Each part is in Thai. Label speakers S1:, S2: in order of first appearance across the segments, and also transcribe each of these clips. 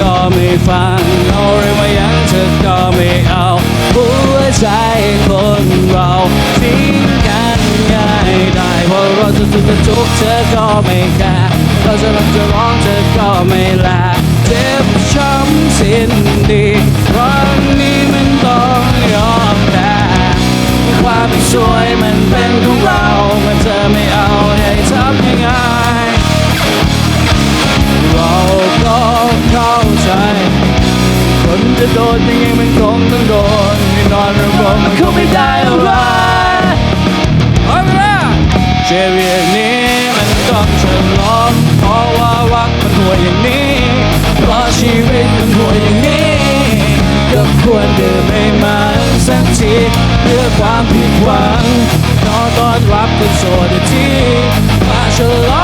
S1: ก็ไม่ฟังเอาอะไรมายังเธอก็ไม่เอาหัวใจคนเราทิ้งกันง่ายได้เพราะเราจะสุดจะทุกเธอก็ไม่แคร์เราจะรักจะร้องเธอก็ไม่แลเจ็บช้ำเสีย มันคงต้องโดนไม่นอนระบบมันคงไม่ได้อะไรเอาละเชีวิตนี้มันต้องฉลองเพราะว่ารักมันห่วยอย่างนี้เพราะชีวิตมันห่วยอย่างนี้ ก็ควรดื่มให้มันสักทีเพื่อความผิดหวังขอต้อนรับคนโสดอีกทีมาฉลอง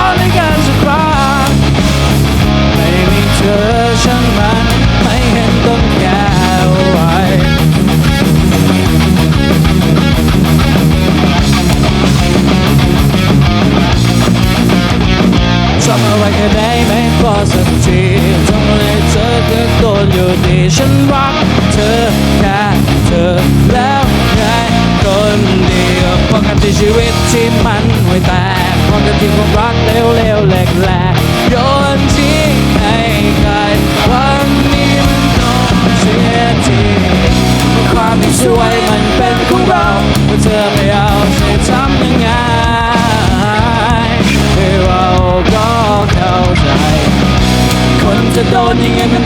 S1: นอยู่ดีฉันรักเธอแค่เธอแล้วไงคนเดียวปกติชีวิตที่มันห่วยแตกปกติความรักเร็วๆแหลกๆโยนทิ้งให้ใครวันนี้มันต้องเสียทีความที่สวยมันเป็นของเราเมื่อเธอไม่เอาจะทำยังไงให้เราก็เข้าใจ คนจะโดนยังไงมัน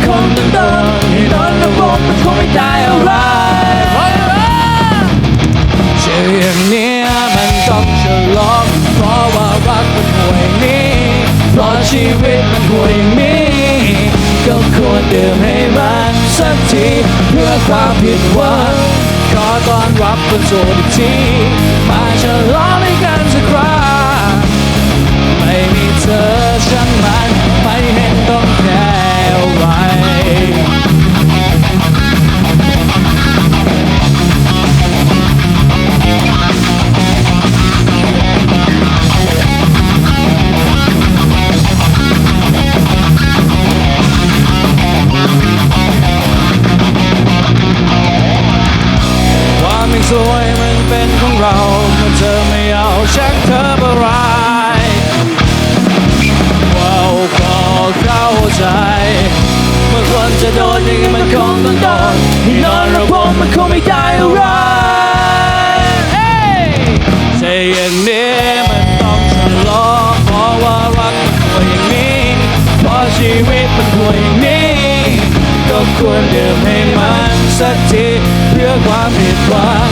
S1: ชีวิตมันห่วยอย่างนี้ก็ควรดื่มให้มันสักทีเพื่อความผิดหวังขอต้อนรับคนโสดอีกทีมาฉลองด้วยกัน สวยมันเป็นของเราเมื่อเธอไม่เอาชักเธออะไรว้าวก็เข้าใจ เมื่อคนจะโดนยังไงมันคงต้องโดนนอนระบบมันคงไม่ได้อะไรเฮ้ยใช่อย่างนี้มันต้องฉลองเพราะว่ารักมันห่วยอย่างนี้เพราะชีวิตมันห่วยอย่างนี้ ก็ควรเดื่มให้มันสักที เพื่อความผิดหวัง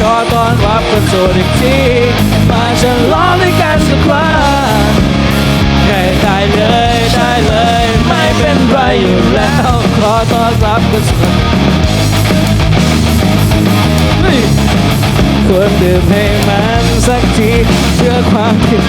S1: ขอต้อนรับคนโสดอีกทีมาฉลองด้วยกันสักครั้งได้ได้เลยได้เลย ไม่เป็นไรอยู่แล้ว ขอต้อนรับกันสักเฮ้ยควรดื่มให้มันสักทีเพื่อความผิด